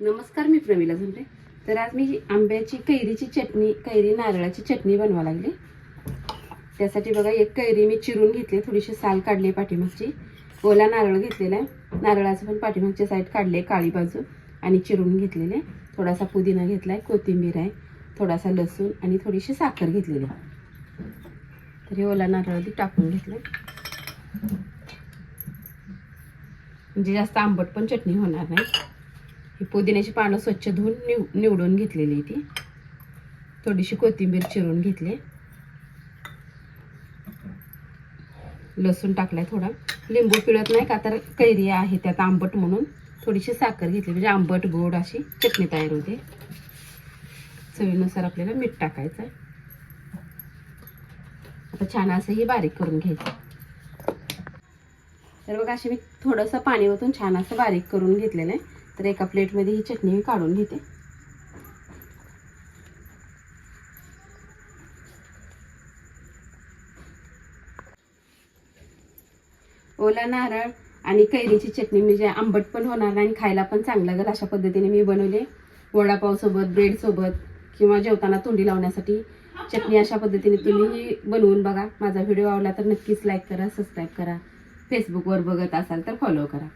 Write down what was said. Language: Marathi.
नमस्कार मी प्रवीला झुंटे तर आज मी आंब्याची कैरीची चटणी कैरी नारळाची चटणी बनवा लागली. त्यासाठी बघा एक कैरी मी चिरून घेतली थोडीशी साल काढली पाठीमागची. ओला नारळ घेतलेला आहे. नारळाचं पण पाठीमागच्या साईड काढले काळी बाजू. आणि चिरून घेतलेले थोडासा पुदिना घेतला आहे कोथिंबीर आहे थोडासा लसूण आणि थोडीशी साखर घेतलेली तर हे ओला नारळ टाकून घेतलं म्हणजे जास्त आंबट पण चटणी होणार नाही. ही पुदिन्याची पानं स्वच्छ धुवून निव निवडून घेतलेली आहे ती. थोडीशी कोथिंबीर चिरून घेतली. लसूण टाकलाय थोडा. लिंबू पिळत नाही का तर कैरी आहे त्यात आंबट म्हणून. थोडीशी साखर घेतली म्हणजे आंबट गोड अशी चटणी तयार होते. चवीनुसार आपल्याला मीठ टाकायचं आता छान असं ही बारीक करून घ्यायचं. तर बघा अशी मी थोडंसं पाणी ओतून छान असं बारीक करून घेतलेलं आहे. तर एका प्लेटमध्ये ही चटणी मी काढून घेते. ओला नारळ आणि कैरीची चटणी म्हणजे आंबट पण होणार नाही आणि खायला पण चांगलं लागेल अशा पद्धतीने मी बनवले. वडापावसोबत ब्रेडसोबत किंवा जेवताना तोंडी लावण्यासाठी चटणी अशा पद्धतीने तुम्हीही बनवून बघा. माझा व्हिडिओ आवडला तर नक्कीच लाईक करा सबस्क्राईब करा. फेसबुकवर बघत असाल तर फॉलो करा.